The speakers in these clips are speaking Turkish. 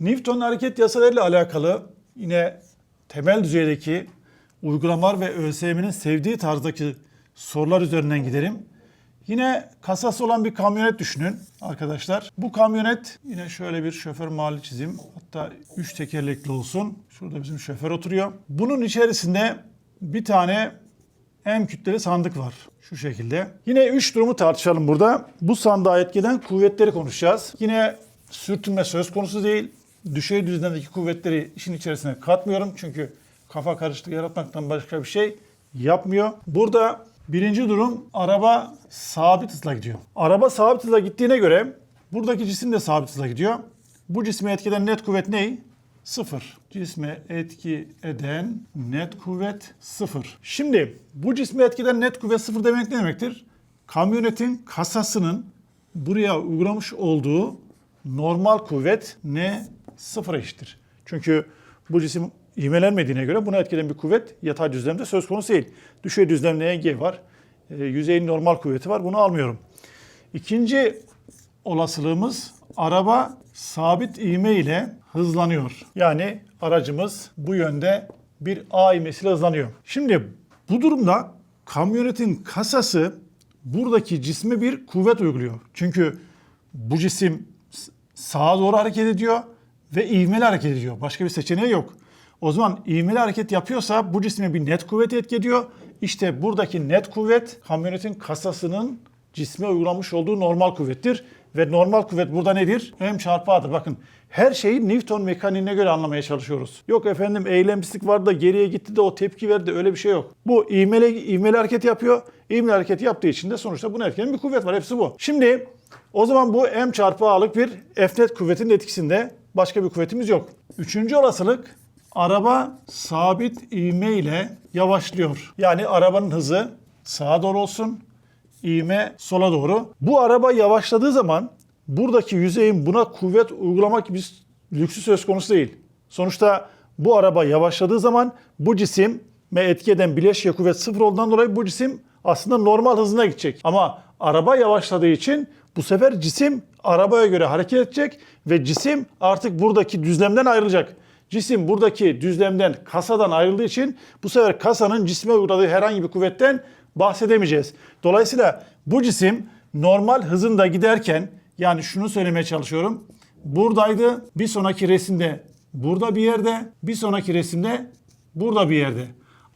Newton'un hareket yasalarıyla alakalı yine temel düzeydeki uygulamalar ve ÖSYM'nin sevdiği tarzdaki sorular üzerinden giderim. Yine kasası olan bir kamyonet düşünün arkadaşlar. Bu kamyonet yine şöyle bir şoför mahalli çizeyim. Hatta 3 tekerlekli olsun. Şurada bizim şoför oturuyor. Bunun içerisinde bir tane M kütleli sandık var. Şu şekilde. Yine 3 durumu tartışalım burada. Bu sandığa etkeden kuvvetleri konuşacağız. Yine sürtünme söz konusu değil. Düşey düzlemdeki kuvvetleri işin içerisine katmıyorum. Çünkü kafa karışıklığı yaratmaktan başka bir şey yapmıyor. Burada birinci durum araba sabit hızla gidiyor. Araba sabit hızla gittiğine göre buradaki cisim de sabit hızla gidiyor. Bu cisme etkiden net kuvvet ne? Sıfır. Cisme etki eden net kuvvet sıfır. Şimdi bu cisme etkiden net kuvvet sıfır demek ne demektir? Kamyonetin kasasının buraya uygulamış olduğu normal kuvvet ne? Sıfıra eşittir. Çünkü bu cisim ivmelenmediğine göre buna etkilenen bir kuvvet yatay düzlemde söz konusu değil. Düşey düzlemde G var. E, yüzeyin normal kuvveti var. Bunu almıyorum. İkinci olasılığımız araba sabit ivme ile hızlanıyor. Yani aracımız bu yönde bir A ivmesiyle hızlanıyor. Şimdi bu durumda kamyonetin kasası buradaki cisme bir kuvvet uyguluyor. Çünkü bu cisim sağa doğru hareket ediyor ve ivmeli hareket ediyor. Başka bir seçeneği yok. O zaman ivmeli hareket yapıyorsa bu cisme bir net kuvvet etki ediyor. İşte buradaki net kuvvet kamyonetin kasasının cisme uygulamış olduğu normal kuvvettir. Ve normal kuvvet burada nedir? M çarpı A'dır. Bakın her şeyi Newton mekaniğine göre anlamaya çalışıyoruz. Yok efendim eylemsizlik vardı da geriye gitti de o tepki verdi öyle bir şey yok. Bu ivmeli, ivmeli hareket yapıyor. İvmeli hareket yaptığı için de sonuçta buna etkilenen bir kuvvet var. Hepsi bu. Şimdi o zaman bu M çarpı A'lık bir F net kuvvetin etkisinde başka bir kuvvetimiz yok. Üçüncü olasılık araba sabit ivme ile yavaşlıyor. Yani arabanın hızı sağa doğru olsun, ivme sola doğru. Bu araba yavaşladığı zaman buradaki yüzeyin buna kuvvet uygulamak gibi lüksü söz konusu değil. Sonuçta bu araba yavaşladığı zaman bu cisim ve etki eden bileşke kuvvet sıfır olduğundan dolayı bu cisim aslında normal hızına gidecek. Ama araba yavaşladığı için bu sefer cisim arabaya göre hareket edecek ve cisim artık buradaki düzlemden ayrılacak. Cisim buradaki düzlemden, kasadan ayrıldığı için bu sefer kasanın cisme uğradığı herhangi bir kuvvetten bahsedemeyeceğiz. Dolayısıyla bu cisim normal hızında giderken yani şunu söylemeye çalışıyorum. Buradaydı. Bir sonraki resimde burada bir yerde. Bir sonraki resimde burada bir yerde.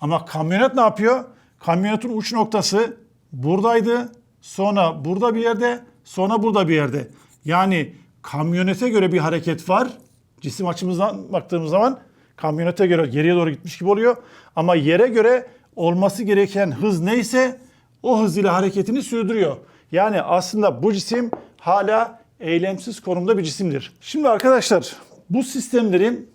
Ama kamyonet ne yapıyor? Kamyonetin uç noktası buradaydı. Sonra burada bir yerde. Sonra burada bir yerde. Yani kamyonete göre bir hareket var. Cisim açımızdan baktığımız zaman kamyonete göre geriye doğru gitmiş gibi oluyor. Ama yere göre olması gereken hız neyse o hız ile hareketini sürdürüyor. Yani aslında bu cisim hala eylemsiz konumda bir cisimdir. Şimdi arkadaşlar bu sistemlerin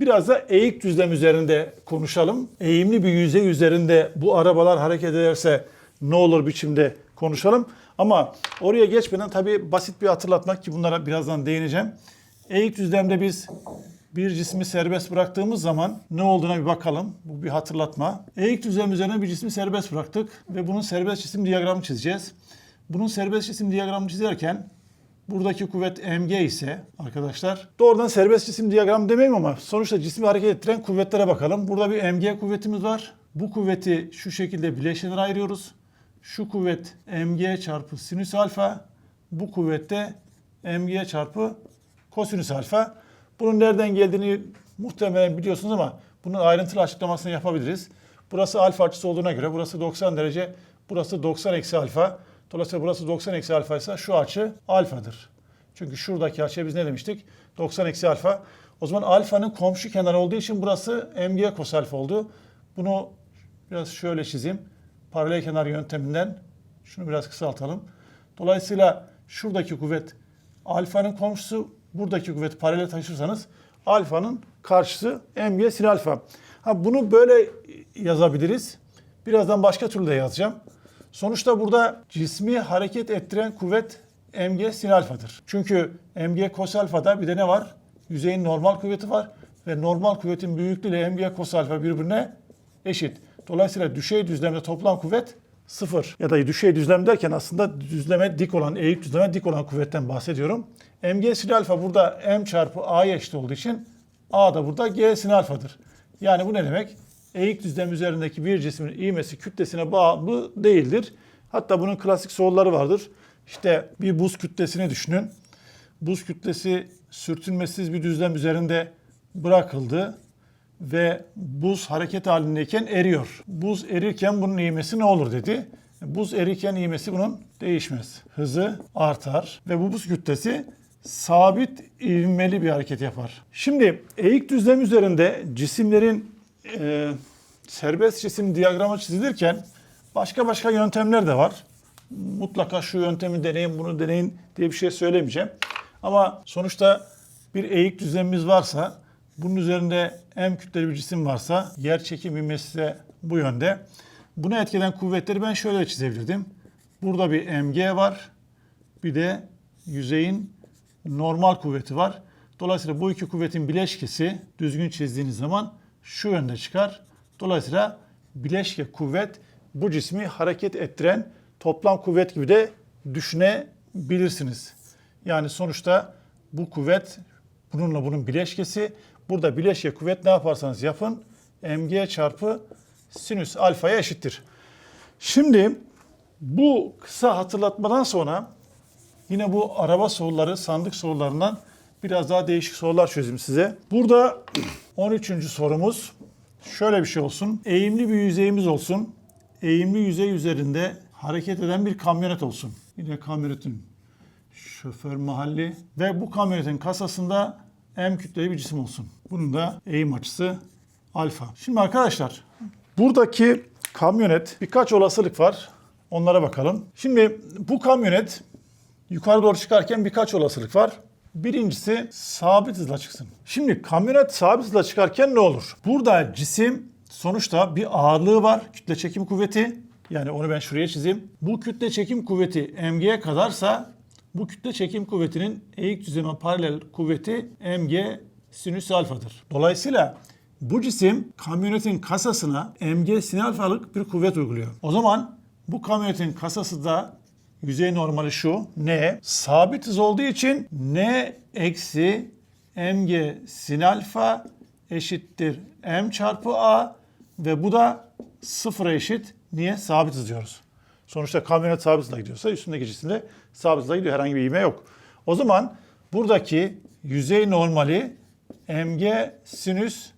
biraz da eğik düzlem üzerinde konuşalım. Eğimli bir yüzey üzerinde bu arabalar hareket ederse ne olur biçimde konuşalım. Ama oraya geçmeden tabii basit bir hatırlatmak ki bunlara birazdan değineceğim. Eğik düzlemde biz bir cismi serbest bıraktığımız zaman ne olduğuna bir bakalım. Bu bir hatırlatma. Eğik düzlem üzerine bir cismi serbest bıraktık ve bunun serbest cisim diyagramını çizeceğiz. Bunun serbest cisim diyagramını çizerken buradaki kuvvet mg ise arkadaşlar doğrudan serbest cisim diyagramı demeyeyim ama sonuçta cismi hareket ettiren kuvvetlere bakalım. Burada bir mg kuvvetimiz var. Bu kuvveti şu şekilde bileşenlere ayırıyoruz. Şu kuvvet mg çarpı sinüs alfa. Bu kuvvette mg çarpı kosinüs alfa. Bunun nereden geldiğini muhtemelen biliyorsunuz ama bunun ayrıntılı açıklamasını yapabiliriz. Burası alfa açısı olduğuna göre burası 90 derece, burası 90 eksi alfa. Dolayısıyla burası 90 eksi alfa ise şu açı alfadır. Çünkü şuradaki açıya biz ne demiştik? 90 eksi alfa. O zaman alfanın komşu kenarı olduğu için burası mg kos alfa oldu. Bunu biraz şöyle çizeyim. Paralel kenar yönteminden şunu biraz kısaltalım. Dolayısıyla şuradaki kuvvet alfanın komşusu, buradaki kuvvet paralel taşırsanız alfanın karşısı mg sin alfa. Ha, bunu böyle yazabiliriz. Birazdan başka türlü de yazacağım. Sonuçta burada cismi hareket ettiren kuvvet mg sin alfadır. Çünkü mg kos alfada bir de ne var? Yüzeyin normal kuvveti var ve normal kuvvetin büyüklüğü ile mg kos alfa birbirine eşit. Dolayısıyla düşey düzlemde toplam kuvvet sıfır ya da düşey düzlem derken aslında düzleme dik olan, eğik düzleme dik olan kuvvetten bahsediyorum. mg sin alfa burada m çarpı a'ya eşit olduğu için a da burada g sin alfadır. Yani bu ne demek? Eğik düzlem üzerindeki bir cismin ivmesi kütlesine bağlı değildir. Hatta bunun klasik soruları vardır. İşte bir buz kütlesini düşünün. Buz kütlesi sürtünmesiz bir düzlem üzerinde bırakıldı ve buz hareket halindeyken eriyor. Buz erirken bunun ivmesi ne olur dedi. Buz erirken ivmesi bunun değişmez. Hızı artar ve bu buz kütlesi sabit ivmeli bir hareket yapar. Şimdi eğik düzlem üzerinde cisimlerin e, serbest cisim diyagramı çizilirken başka başka yöntemler de var. Mutlaka şu yöntemi deneyin, bunu deneyin diye bir şey söylemeyeceğim. Ama sonuçta bir eğik düzlemimiz varsa, bunun üzerinde M kütleli bir cisim varsa, yer çekim ivmesi de bu yönde. Bunu etkilen kuvvetleri ben şöyle çizebilirdim. Burada bir mg var, bir de yüzeyin normal kuvveti var. Dolayısıyla bu iki kuvvetin bileşkesi düzgün çizdiğiniz zaman şu yönde çıkar. Dolayısıyla bileşke kuvvet bu cismi hareket ettiren toplam kuvvet gibi de düşünebilirsiniz. Yani sonuçta bu kuvvet bununla bunun bileşkesi. Burada bileşke kuvvet ne yaparsanız yapın mg çarpı sinüs alfaya eşittir. Şimdi bu kısa hatırlatmadan sonra yine bu araba soruları, sandık sorularından biraz daha değişik sorular çözeyim size. Burada 13. sorumuz şöyle bir şey olsun. Eğimli bir yüzeyimiz olsun. Eğimli yüzey üzerinde hareket eden bir kamyonet olsun. Yine kamyonetin şoför mahalli ve bu kamyonetin kasasında M kütleli bir cisim olsun. Bunun da eğim açısı alfa. Şimdi arkadaşlar buradaki kamyonet birkaç olasılık var. Onlara bakalım. Şimdi bu kamyonet yukarı doğru çıkarken birkaç olasılık var. Birincisi sabit hızla çıksın. Şimdi kamyonet sabit hızla çıkarken ne olur? Burada cisim sonuçta bir ağırlığı var. Kütle çekim kuvveti. Yani onu ben şuraya çizeyim. Bu kütle çekim kuvveti mg'ye kadarsa bu kütle çekim kuvvetinin eğik düzleme paralel kuvveti mg sinüs alfadır. Dolayısıyla bu cisim kamyonetin kasasına mg sin alfalık bir kuvvet uyguluyor. O zaman bu kamyonetin kasası da yüzey normali şu n sabit hız olduğu için n eksi mg sin alfa eşittir m çarpı a ve bu da sıfıra eşit. Niye? Sabit hız diyoruz. Sonuçta kamyonet sabit hızla gidiyorsa üstündeki cisimde sabit hızla gidiyor. Herhangi bir ivme yok. O zaman buradaki yüzey normali mg sinüs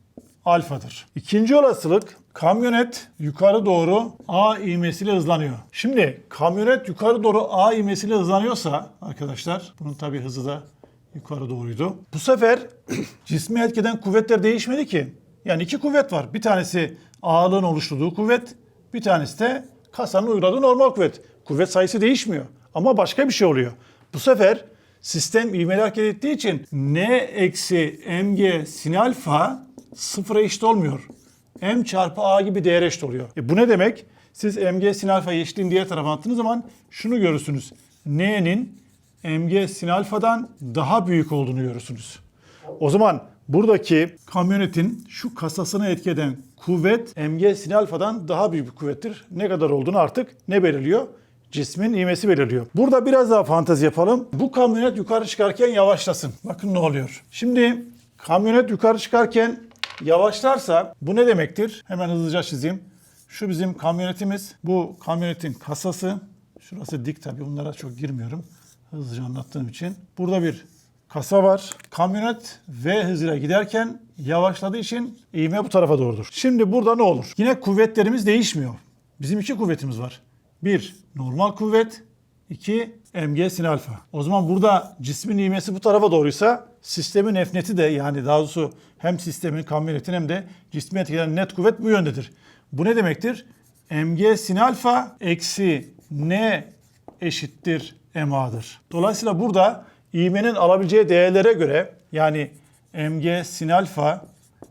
alfadır. İkinci olasılık kamyonet yukarı doğru A ivmesiyle hızlanıyor. Şimdi kamyonet yukarı doğru A ivmesiyle hızlanıyorsa arkadaşlar bunun tabi hızı da yukarı doğruydu. Bu sefer cismi etkeden kuvvetler değişmedi ki. Yani iki kuvvet var. Bir tanesi ağırlığın oluşturduğu kuvvet, bir tanesi de kasanın uyguladığı normal kuvvet. Kuvvet sayısı değişmiyor ama başka bir şey oluyor. Bu sefer sistem ivmeli hareket ettiği için n eksi mg sin alfa sıfıra eşit olmuyor. m çarpı a gibi değer eşit oluyor. E bu ne demek? Siz mg sin alfayı eşitliğin diğer tarafa attığınız zaman şunu görürsünüz. n'nin mg sin alfadan daha büyük olduğunu görürsünüz. O zaman buradaki kamyonetin şu kasasına etki eden kuvvet mg sin alfadan daha büyük bir kuvvettir. Ne kadar olduğunu artık ne belirliyor? Cismin ivmesi belirliyor. Burada biraz daha fantezi yapalım. Bu kamyonet yukarı çıkarken yavaşlasın. Bakın ne oluyor. Şimdi kamyonet yukarı çıkarken yavaşlarsa bu ne demektir? Hemen hızlıca çizeyim. Şu bizim kamyonetimiz. Bu kamyonetin kasası. Şurası dik tabii. Bunlara çok girmiyorum. Hızlıca anlattığım için. Burada bir kasa var. Kamyonet V hızıyla giderken yavaşladığı için ivme bu tarafa doğrudur. Şimdi burada ne olur? Yine kuvvetlerimiz değişmiyor. Bizim iki kuvvetimiz var. Bir normal kuvvet, iki mg sin alfa. O zaman burada cismin ivmesi bu tarafa doğruysa sistemin efneti de yani daha doğrusu hem sistemin kamyonetin hem de cismi etkileyen net kuvvet bu yöndedir. Bu ne demektir? mg sin alfa eksi n eşittir ma'dır. Dolayısıyla burada ivmenin alabileceği değerlere göre yani mg sin alfa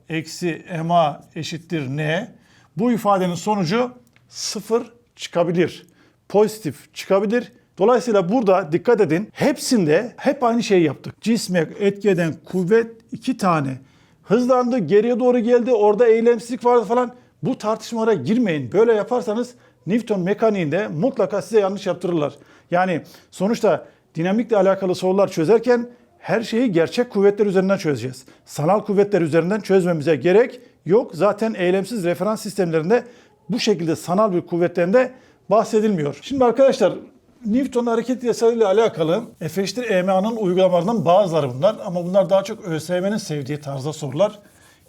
eksi ma eşittir n bu ifadenin sonucu sıfır çıkabilir. Pozitif çıkabilir. Dolayısıyla burada dikkat edin hepsinde hep aynı şeyi yaptık. Cisme etki eden kuvvet iki tane. Hızlandı, geriye doğru geldi, orada eylemsizlik vardı falan. Bu tartışmalara girmeyin. Böyle yaparsanız Newton mekaniğinde mutlaka size yanlış yaptırırlar. Yani sonuçta dinamikle alakalı sorular çözerken her şeyi gerçek kuvvetler üzerinden çözeceğiz. Sanal kuvvetler üzerinden çözmemize gerek yok. Zaten eylemsiz referans sistemlerinde bu şekilde sanal bir kuvvetlerinde bahsedilmiyor. Şimdi arkadaşlar Newton hareket yasalarıyla alakalı F eşittir EMA'nın uygulamalarından bazıları bunlar. Ama bunlar daha çok ÖSYM'nin sevdiği tarzda sorular.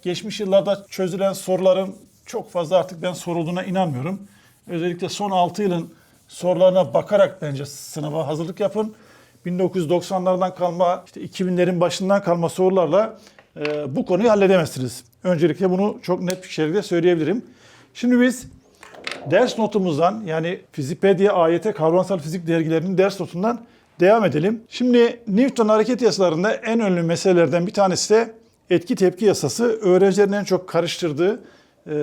Geçmiş yıllarda çözülen soruların çok fazla artık ben sorulduğuna inanmıyorum. Özellikle son 6 yılın sorularına bakarak bence sınava hazırlık yapın. 1990'lardan kalma, işte 2000'lerin başından kalma sorularla e, bu konuyu halledemezsiniz. Öncelikle bunu çok net bir şekilde söyleyebilirim. Şimdi biz ders notumuzdan yani Fizipedia, AYT kavramsal fizik dergilerinin ders notundan devam edelim. Şimdi Newton hareket yasalarında en önemli meselelerden bir tanesi de etki tepki yasası. Öğrencilerin en çok karıştırdığı e,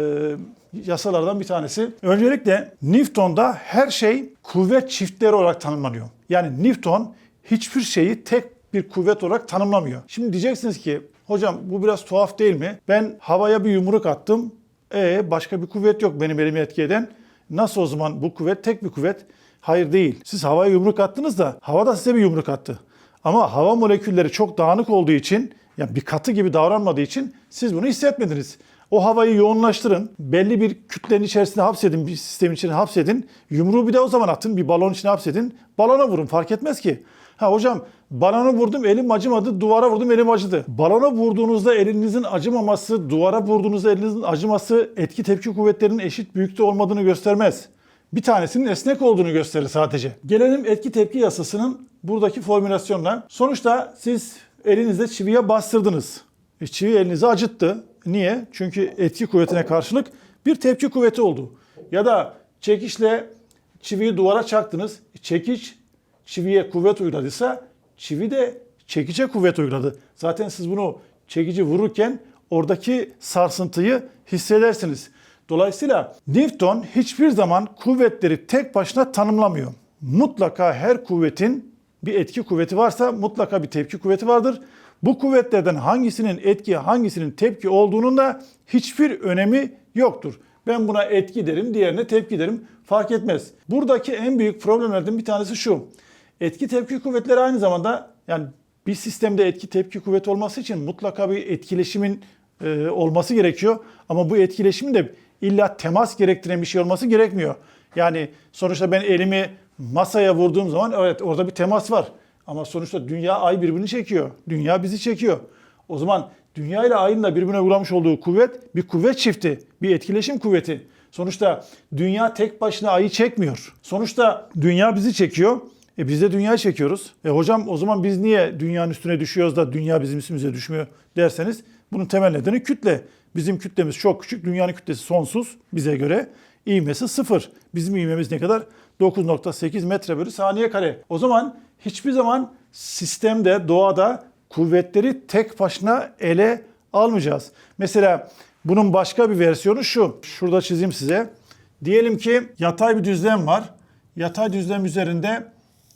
yasalardan bir tanesi. Öncelikle Newton'da her şey kuvvet çiftleri olarak tanımlanıyor. Yani Newton hiçbir şeyi tek bir kuvvet olarak tanımlamıyor. Şimdi diyeceksiniz ki hocam bu biraz tuhaf değil mi? Ben havaya bir yumruk attım. E başka bir kuvvet yok benim elimi etki eden. Nasıl o zaman bu kuvvet tek bir kuvvet? Hayır değil. Siz havaya yumruk attınız da hava da size bir yumruk attı. Ama hava molekülleri çok dağınık olduğu için yani bir katı gibi davranmadığı için siz bunu hissetmediniz. O havayı yoğunlaştırın. Belli bir kütlenin içerisine hapsedin, bir sistemin içine hapsedin. Yumruğu bir de o zaman atın, bir balon içine hapsedin. Balona vurun fark etmez ki. Ha hocam balona vurdum elim acımadı, duvara vurdum elim acıdı. Balona vurduğunuzda elinizin acımaması, duvara vurduğunuzda elinizin acıması etki tepki kuvvetlerinin eşit büyüklükte olmadığını göstermez. Bir tanesinin esnek olduğunu gösterir sadece. Gelelim etki tepki yasasının buradaki formülasyonuna. Sonuçta siz elinizde çiviye bastırdınız. E, çivi elinizi acıttı. Niye? Çünkü etki kuvvetine karşılık bir tepki kuvveti oldu. Ya da çekişle çiviyi duvara çaktınız. Çekiç çiviye kuvvet uyguladıysa çivi de çekice kuvvet uyguladı. Zaten siz bunu çekici vururken oradaki sarsıntıyı hissedersiniz. Dolayısıyla Newton hiçbir zaman kuvvetleri tek başına tanımlamıyor. Mutlaka her kuvvetin bir etki kuvveti varsa mutlaka bir tepki kuvveti vardır. Bu kuvvetlerden hangisinin etki, hangisinin tepki olduğunun da hiçbir önemi yoktur. Ben buna etki derim, diğerine tepki derim. Fark etmez. Buradaki en büyük problemlerden bir tanesi şu. Etki tepki kuvvetleri aynı zamanda yani bir sistemde etki tepki kuvveti olması için mutlaka bir etkileşimin e, olması gerekiyor. Ama bu etkileşimin de illa temas gerektiren bir şey olması gerekmiyor. Yani sonuçta ben elimi masaya vurduğum zaman evet orada bir temas var. Ama sonuçta dünya ay birbirini çekiyor. Dünya bizi çekiyor. O zaman dünya ile ayın da birbirine uğramış olduğu kuvvet bir kuvvet çifti, bir etkileşim kuvveti. Sonuçta dünya tek başına ayı çekmiyor. Sonuçta dünya bizi çekiyor. E biz de dünyayı çekiyoruz. E hocam o zaman biz niye dünyanın üstüne düşüyoruz da dünya bizim üstümüze düşmüyor derseniz bunun temel nedeni kütle. Bizim kütlemiz çok küçük, dünyanın kütlesi sonsuz bize göre. İğmesi sıfır. Bizim ivmemiz ne kadar? 9.8 metre bölü saniye kare. O zaman hiçbir zaman sistemde, doğada kuvvetleri tek başına ele almayacağız. Mesela bunun başka bir versiyonu şu. Şurada çizeyim size. Diyelim ki yatay bir düzlem var. Yatay düzlem üzerinde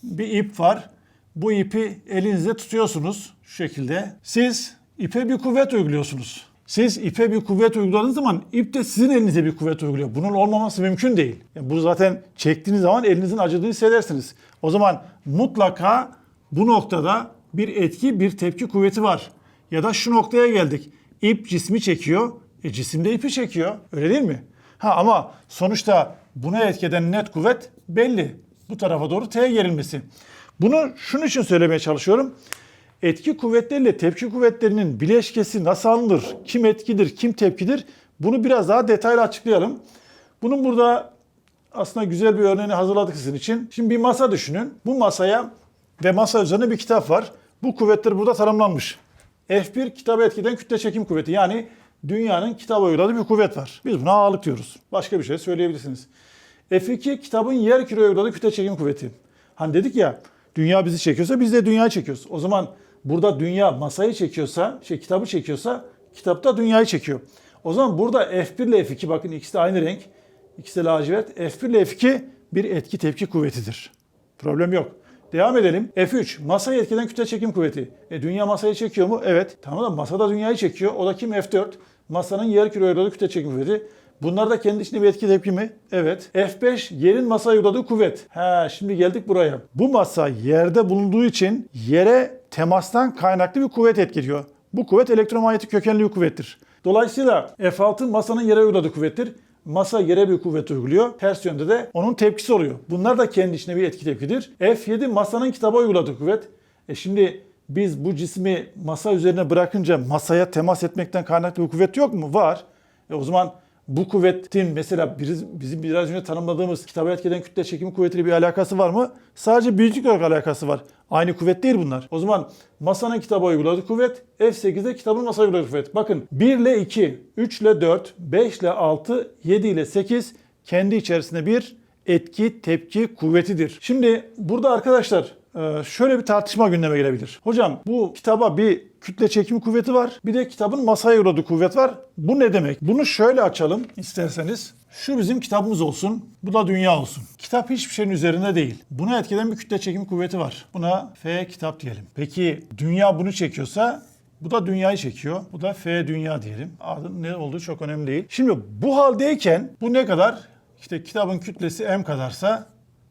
bir ip var. Bu ipi elinizde tutuyorsunuz şu şekilde. Siz ipe bir kuvvet uyguluyorsunuz. Siz ipe bir kuvvet uyguladığınız zaman ip de sizin elinize bir kuvvet uyguluyor. Bunun olmaması mümkün değil. Yani bu zaten çektiğiniz zaman elinizin acıdığını hissedersiniz. O zaman mutlaka bu noktada bir etki, bir tepki kuvveti var. Ya da şu noktaya geldik. İp cismi çekiyor. E cisim de ipi çekiyor. Öyle değil mi? Ha ama sonuçta buna etkeden net kuvvet belli. Bu tarafa doğru T gerilmesi. Bunu şunun için söylemeye çalışıyorum. Etki kuvvetleriyle tepki kuvvetlerinin bileşkesi nasıl alınır? Kim etkidir, kim tepkidir? Bunu biraz daha detaylı açıklayalım. Bunun burada aslında güzel bir örneğini hazırladık sizin için. Şimdi bir masa düşünün. Bu masaya ve masa üzerine bir kitap var. Bu kuvvetler burada tanımlanmış. F1 kitabı etkiden kütle çekim kuvveti. Yani dünyanın kitaba uyguladığı bir kuvvet var. Biz buna ağırlık diyoruz. Başka bir şey söyleyebilirsiniz. F2 kitabın yer küreye uyguladığı kütle çekim kuvveti. Hani dedik ya dünya bizi çekiyorsa biz de dünyayı çekiyoruz. O zaman burada dünya masayı çekiyorsa, şey kitabı çekiyorsa kitap da dünyayı çekiyor. O zaman burada F1 ile F2 bakın ikisi de aynı renk. İkisi de lacivert. F1 ile F2 bir etki tepki kuvvetidir. Problem yok. Devam edelim. F3 masayı etkiden kütle çekim kuvveti. E, dünya masayı çekiyor mu? Evet. Tamam da masa da dünyayı çekiyor. O da kim? F4. Masanın yer uyguladığı kütle çekim kuvveti. Bunlar da kendi içinde bir etki tepki mi? Evet. F5 yerin masaya uyguladığı kuvvet. Ha şimdi geldik buraya. Bu masa yerde bulunduğu için yere temastan kaynaklı bir kuvvet etkiliyor. Bu kuvvet elektromanyetik kökenli bir kuvvettir. Dolayısıyla F6 masanın yere uyguladığı kuvvettir. Masa yere bir kuvvet uyguluyor. Ters yönde de onun tepkisi oluyor. Bunlar da kendi içinde bir etki tepkidir. F7 masanın kitaba uyguladığı kuvvet. E şimdi biz bu cismi masa üzerine bırakınca masaya temas etmekten kaynaklı bir kuvvet yok mu? Var. E o zaman bu kuvvetin mesela biz- bizim biraz önce tanımladığımız kitaba etkilen kütle çekimi kuvvetiyle bir alakası var mı? Sadece büyüklük olarak alakası var. Aynı kuvvet değil bunlar. O zaman masanın kitaba uyguladığı kuvvet, F8'de kitabın masaya uyguladığı kuvvet. Bakın 1 ile 2, 3 ile 4, 5 ile 6, 7 ile 8 kendi içerisinde bir etki, tepki, kuvvetidir. Şimdi burada arkadaşlar şöyle bir tartışma gündeme gelebilir. Hocam bu kitaba bir kütle çekimi kuvveti var. Bir de kitabın masaya uğradığı kuvvet var. Bu ne demek? Bunu şöyle açalım isterseniz. Şu bizim kitabımız olsun. Bu da dünya olsun. Kitap hiçbir şeyin üzerinde değil. Buna etkiden bir kütle çekimi kuvveti var. Buna F kitap diyelim. Peki dünya bunu çekiyorsa bu da dünyayı çekiyor. Bu da F dünya diyelim. Adın ne olduğu çok önemli değil. Şimdi bu haldeyken bu ne kadar? İşte kitabın kütlesi M kadarsa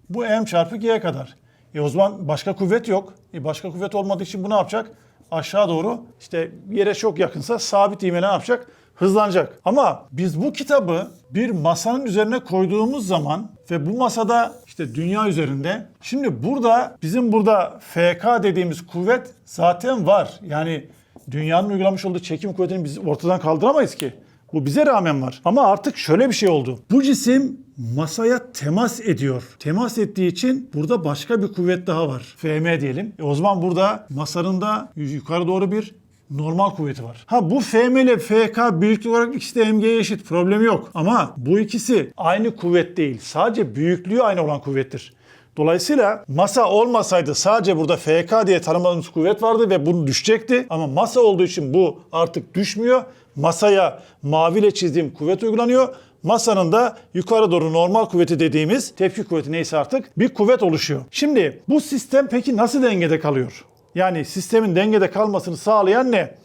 bu M çarpı G kadar. E o zaman başka kuvvet yok. E başka kuvvet olmadığı için bu ne yapacak? Aşağı doğru işte yere çok yakınsa sabit ivme ne yapacak? Hızlanacak. Ama biz bu kitabı bir masanın üzerine koyduğumuz zaman ve bu masada işte dünya üzerinde şimdi burada bizim burada FK dediğimiz kuvvet zaten var. Yani dünyanın uygulamış olduğu çekim kuvvetini biz ortadan kaldıramayız ki. Bu bize rağmen var. Ama artık şöyle bir şey oldu. Bu cisim masaya temas ediyor. Temas ettiği için burada başka bir kuvvet daha var. FM diyelim. E o zaman burada masanın da yukarı doğru bir normal kuvveti var. Ha bu FM ile FK büyüklük olarak ikisi de MG'ye eşit. Problemi yok. Ama bu ikisi aynı kuvvet değil. Sadece büyüklüğü aynı olan kuvvettir. Dolayısıyla masa olmasaydı sadece burada FK diye tanımladığımız kuvvet vardı ve bunu düşecekti. Ama masa olduğu için bu artık düşmüyor. Masaya maviyle çizdiğim kuvvet uygulanıyor. Masanın da yukarı doğru normal kuvveti dediğimiz tepki kuvveti neyse artık bir kuvvet oluşuyor. Şimdi bu sistem peki nasıl dengede kalıyor? Yani sistemin dengede kalmasını sağlayan ne?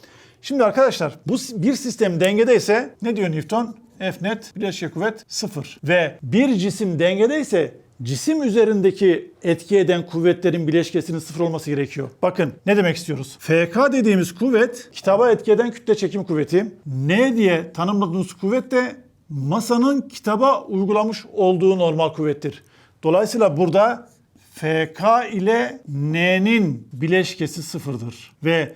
Şimdi arkadaşlar bu bir sistem dengedeyse ne diyor Newton? F net bileşke kuvvet sıfır. Ve bir cisim dengedeyse cisim üzerindeki etki eden kuvvetlerin bileşkesinin sıfır olması gerekiyor. Bakın ne demek istiyoruz? FK dediğimiz kuvvet kitaba etki eden kütle çekim kuvveti. N diye tanımladığımız kuvvet de masanın kitaba uygulamış olduğu normal kuvvettir. Dolayısıyla burada FK ile N'nin bileşkesi sıfırdır. Ve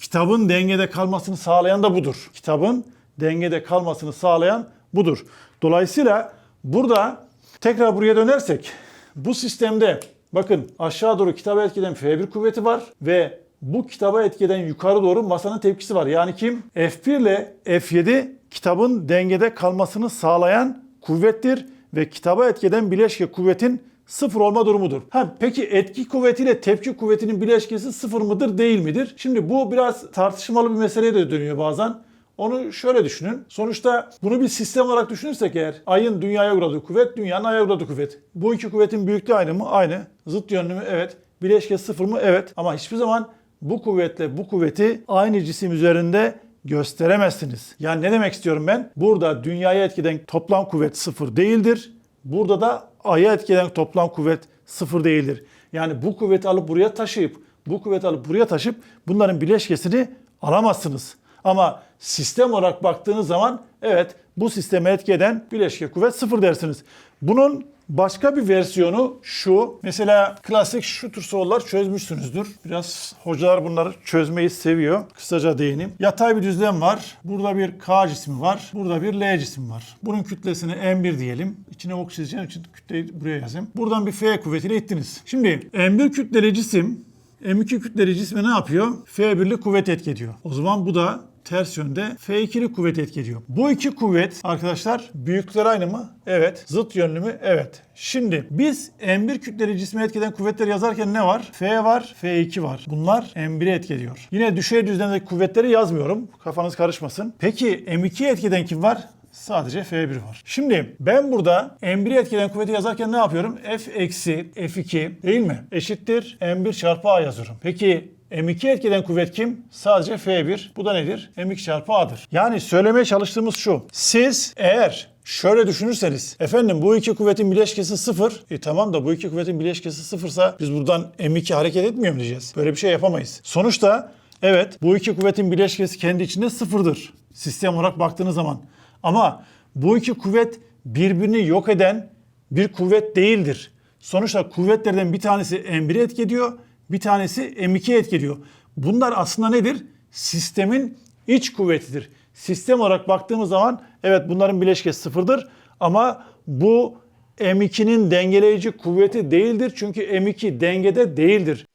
kitabın dengede kalmasını sağlayan da budur. Kitabın dengede kalmasını sağlayan budur. Dolayısıyla burada tekrar buraya dönersek bu sistemde bakın aşağı doğru kitaba etkiden F1 kuvveti var ve bu kitaba etkiden yukarı doğru masanın tepkisi var. Yani kim? F1 ile F7 kitabın dengede kalmasını sağlayan kuvvettir ve kitaba etkeden bileşke kuvvetin sıfır olma durumudur. Ha, peki etki kuvvetiyle tepki kuvvetinin bileşkesi sıfır mıdır değil midir? Şimdi bu biraz tartışmalı bir meseleye de dönüyor bazen. Onu şöyle düşünün. Sonuçta bunu bir sistem olarak düşünürsek eğer ayın dünyaya uğradığı kuvvet, dünyanın aya uğradığı kuvvet. Bu iki kuvvetin büyüklüğü aynı mı? Aynı. Zıt yönlü mü? Evet. Bileşke sıfır mı? Evet. Ama hiçbir zaman bu kuvvetle bu kuvveti aynı cisim üzerinde gösteremezsiniz. Yani ne demek istiyorum ben? Burada dünyaya etkiden toplam kuvvet sıfır değildir. Burada da aya etkilen toplam kuvvet sıfır değildir. Yani bu kuvveti alıp buraya taşıyıp, bu kuvveti alıp buraya taşıp bunların bileşkesini alamazsınız. Ama sistem olarak baktığınız zaman evet bu sisteme etki eden bileşke kuvvet sıfır dersiniz. Bunun başka bir versiyonu şu. Mesela klasik şu tür sorular çözmüşsünüzdür. Biraz hocalar bunları çözmeyi seviyor. Kısaca değineyim. Yatay bir düzlem var. Burada bir K cismi var. Burada bir L cismi var. Bunun kütlesini M1 diyelim. İçine ok çizeceğim için kütleyi buraya yazayım. Buradan bir F kuvvetiyle ittiniz. Şimdi M1 kütleli cisim M2 kütleli cisme ne yapıyor? F1'li kuvvet etki ediyor. O zaman bu da ters yönde F2'li kuvvet etki ediyor. Bu iki kuvvet arkadaşlar büyüklükleri aynı mı? Evet. Zıt yönlü mü? Evet. Şimdi biz M1 kütleli cisme etkeden kuvvetleri yazarken ne var? F var, F2 var. Bunlar M1'e etki ediyor. Yine düşey düzlemdeki kuvvetleri yazmıyorum. Kafanız karışmasın. Peki M2'ye etkiden kim var? Sadece F1 var. Şimdi ben burada M1'i etkileyen kuvveti yazarken ne yapıyorum? F eksi F2 değil mi? Eşittir M1 çarpı A yazıyorum. Peki M2 etkeden kuvvet kim? Sadece F1. Bu da nedir? M2 çarpı A'dır. Yani söylemeye çalıştığımız şu. Siz eğer şöyle düşünürseniz efendim bu iki kuvvetin bileşkesi sıfır. E tamam da bu iki kuvvetin bileşkesi sıfırsa biz buradan M2 hareket etmiyor mu diyeceğiz? Böyle bir şey yapamayız. Sonuçta evet bu iki kuvvetin bileşkesi kendi içinde sıfırdır. Sistem olarak baktığınız zaman. Ama bu iki kuvvet birbirini yok eden bir kuvvet değildir. Sonuçta kuvvetlerden bir tanesi M1'e etki ediyor, bir tanesi M2'ye etki ediyor. Bunlar aslında nedir? Sistemin iç kuvvetidir. Sistem olarak baktığımız zaman evet bunların bileşkesi sıfırdır ama bu M2'nin dengeleyici kuvveti değildir. Çünkü M2 dengede değildir.